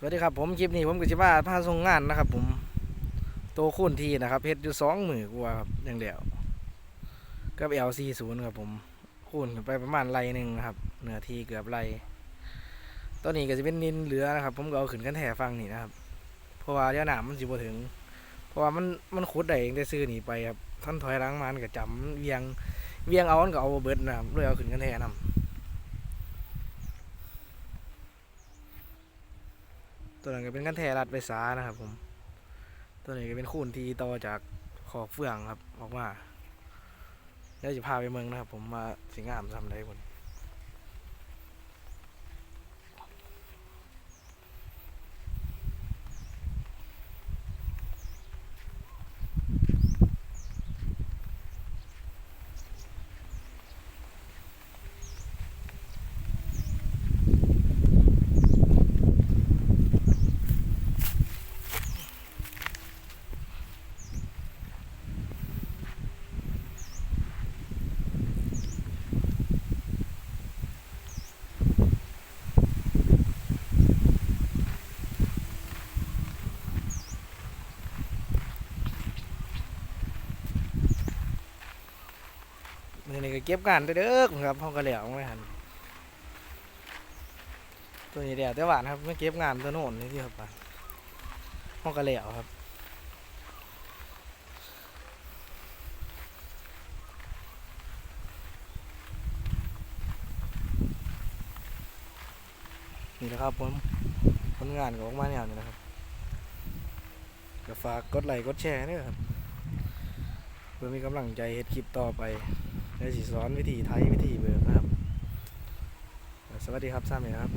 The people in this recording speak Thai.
สวัสดีครับผมคลิปนี้ผมก็จะมาพาส่งงานนะครับ ผมโตคูณทีนะครับเฮ็ดอยู่สองหมื่นกว่าครับอย่างเดียวกับ L40 ครับผมคูณขึ้นไปประมาณไรหนึ่งนะครับเนื้อทีเกือบไรตัวนี้ก็จะเป็นนินเหลือนะครับ ผมก็เอาขึ้นกันแถฟังนี่นะครับ เพราะว่าเดี๋ยวหนามมันสิบ่ถึง เพราะว่ามันมันขุดได้เองได้ซื้อหนีไปครับท่านถอยหล้างมันก็จำเวียงเวียงเอามันก็เอาเบิดนะครับเลยเอาขึ้นกันแถนำ ตัวนั้นก็เป็นกันแทรัดไปสานะครับ ผม ตัวนี้ก็เป็นคูนทีต่อจากขอบเฟืองครับ ออกมาเดี๋ยวจะพาไปเมืองนะครับ ผมมาสิงามทำได้คน มือนี้ก็เก็บงานเด้อครับห้องกระเหลี่ยวไม่หันตัวนี้เดียวแต่หวานครับไม่เก็บงานตัวโน่นนี่ที่ครับห้องกระเหลี่ยวครับนี่นะครับผมผลงานของออกมาเนี่ยนี่นะครับก็ฝากกดไลค์กดแชร์ด้วยครับเพื่อมีกำลังใจเฮ็ดคลิปต่อไป และสิสอนวิธีไทยวิธีเบิกนะครับ สวัสดีครับซ้ำเลยนะครับ